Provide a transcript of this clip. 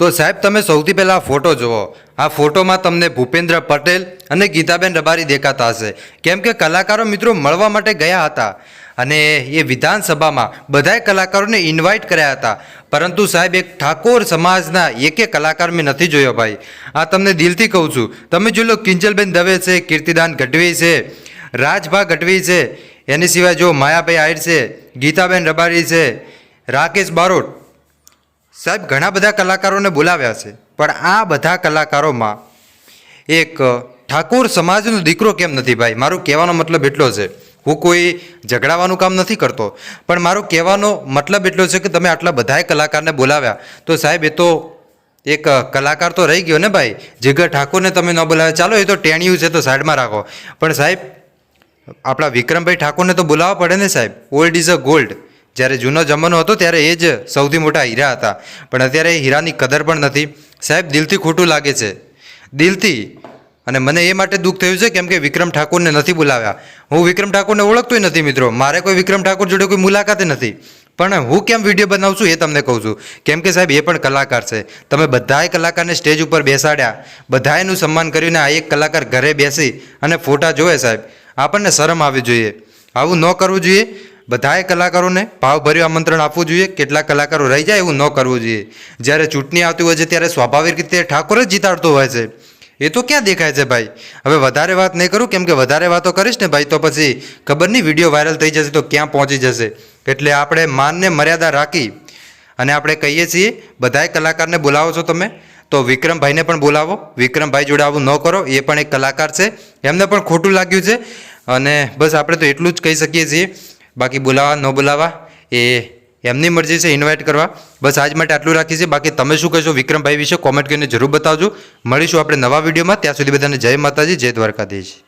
તો સાહેબ, તમે સૌથી પહેલાં આ ફોટો જુઓ. આ ફોટોમાં તમને ભૂપેન્દ્ર પટેલ અને ગીતાબેન રબારી દેખાતા હશે. કેમ કે કલાકારો મિત્રો મળવા માટે ગયા હતા અને એ વિધાનસભામાં બધાય કલાકારોને ઇન્વાઇટ કર્યા હતા. પરંતુ સાહેબ, એક ઠાકોર સમાજના એકે કલાકાર મેં નથી જોયો ભાઈ. આ તમને દિલથી કહું છું. તમે જોઈ લો, કિંજલબેન દવે છે, કીર્તિદાન ગઢવી છે, રાજભા ગઢવી છે, એની સિવાય જો માયાભાઈ આહિર છે, ગીતાબેન રબારી છે, રાકેશ બારોટ સાહેબ, ઘણા બધા કલાકારોને બોલાવ્યા છે, પણ આ બધા કલાકારોમાં એક ઠાકોર સમાજનો દીકરો કેમ નથી ભાઈ? મારો કહેવાનો મતલબ એટલો છે, હું કોઈ ઝઘડાવાનું કામ નથી કરતો, પણ મારો કહેવાનો મતલબ એટલો છે કે તમે આટલા બધાય કલાકારને બોલાવ્યા. તો સાહેબ, એ તો એક કલાકાર તો રહી ગયો ને ભાઈ જીગર ઠાકોરને તમે ન બોલાવ્યા. ચાલો, એ તો ટેણિયું છે, તો સાઈડમાં રાખો. પણ સાહેબ, આપણા વિક્રમભાઈ ઠાકોરને તો બોલાવવા પડે ને સાહેબ? ઓલ્ડ ઇઝ અ ગોલ્ડ જ્યારે જૂનો જમાનો હતો ત્યારે એ જ સૌથી મોટા હીરા હતા. પણ અત્યારે એ હીરાની કદર પણ નથી. સાહેબ, દિલથી ખોટું લાગે છે. દિલથી. અને મને એ માટે દુઃખ થયું છે કેમ કે વિક્રમ ઠાકોરને નથી બોલાવ્યા. હું વિક્રમ ઠાકોરને ઓળખતોય નથી મિત્રો. મારે કોઈ વિક્રમ ઠાકોર જોડે કોઈ મુલાકાત નથી. પણ હું કેમ વીડિયો બનાવું છું એ તમને કહું છું. કેમ કે સાહેબ, એ પણ કલાકાર છે. તમે બધાય કલાકારને સ્ટેજ ઉપર બેસાડ્યા. બધાયનું સન્માન કર્યું ને આ એક કલાકાર ઘરે બેસી અને ફોટા જોવે સાહેબ. આપણને શરમ આવવી જોઈએ. આવું ન કરવું જોઈએ. બધાએ કલાકારોને ભાવભર્યું આમંત્રણ આપવું જોઈએ કેટલા કલાકારો રહી જાય એવું ન કરવું જોઈએ. જ્યારે ચૂંટણી આવતી હોય છે, ત્યારે સ્વાભાવિક રીતે ઠાકોર જ જીતાડતો હોય છે. એ તો ક્યાં દેખાય છે ભાઈ? હવે વધારે વાત નહીં કરું, કેમ કે વધારે વાતો કરીશ ને ભાઈ, તો પછી ખબર નહીં વીડિયો વાયરલ થઈ જશે તો ક્યાં પહોંચી જશે? એટલે આપણે માનને મર્યાદા રાખી અને આપણે કહીએ છીએ બધાય કલાકારને બોલાવો છો તમે. તો વિક્રમભાઈને પણ બોલાવો. વિક્રમભાઈ જોડે આવું ન કરો, એ પણ એક કલાકાર છે. એમને પણ ખોટું લાગ્યું છે. અને બસ આપણે તો એટલું જ કહી શકીએ છીએ. બાકી બોલાવા, ન બોલાવા, એ એમની મરજી છે ઇન્વાઇટ કરવા. બસ આજ માટે આટલું રાખી છે બાકી તમે શું કહેશો વિક્રમભાઈ વિશે કોમેન્ટ કરીને જરૂર બતાવજો. મળીશું આપણે નવા વિડીયોમાં. ત્યાં સુધી બધાને જય માતાજી, જય દ્વારકાધીશ.